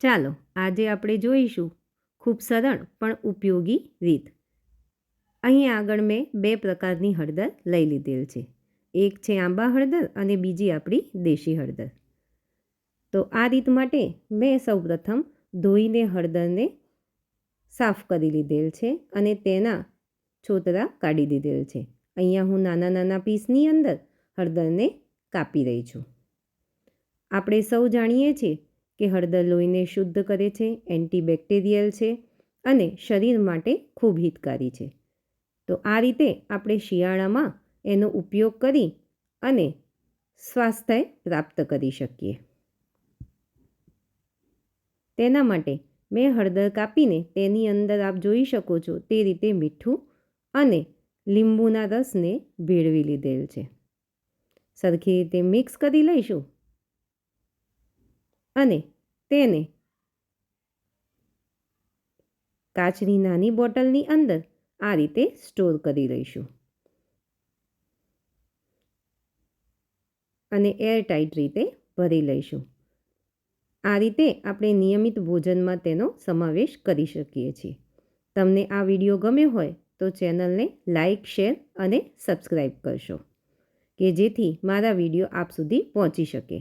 ચાલો, આજે આપણે જોઈશું ખૂબ સરળ પણ ઉપયોગી રીત. અહીં આગળ મેં બે પ્રકારની હળદર લઈ લીધેલ છે. એક છે આંબા હળદર અને બીજી આપણી દેશી હળદર. તો આ રીત માટે મેં સૌપ્રથમ ધોઈને હળદરને સાફ કરી લીધેલ છે અને તેના છોતરા કાઢી દીધેલ છે. અહીંયા હું નાના નાના પીસની અંદર હળદરને કાપી રહી છું. આપણે સૌ જાણીએ છીએ કે હળદર લોહીને શુદ્ધ કરે છે, એન્ટીબેક્ટેરિયલ છે અને શરીર માટે ખૂબ હિતકારી છે. તો આ રીતે આપણે શિયાળામાં એનો ઉપયોગ કરી અને સ્વાસ્થ્ય પ્રાપ્ત કરી શકીએ. તેના માટે મેં હળદર કાપીને તેની અંદર આપ જોઈ શકો છો તે રીતે મીઠું અને લીંબુના રસને ભેળવી લીધેલ છે. સરખી રીતે મિક્સ કરી લઈશું. અને તેને કાચની નાની બોટલની અંદર આ રીતે સ્ટોર કરી લઈશું. અને એરટાઈટ રીતે ભરી લઈશું. આ રીતે આપણે નિયમિત ભોજનમાં તેનો સમાવેશ કરી શકીએ છીએ. તમને આ વીડિયો ગમ્યો હોય તો ચેનલને લાઇક શેર અને સબસ્ક્રાઈબ કરશો, કે જેથી મારા વીડિયો આપ સુધી પહોંચી શકે.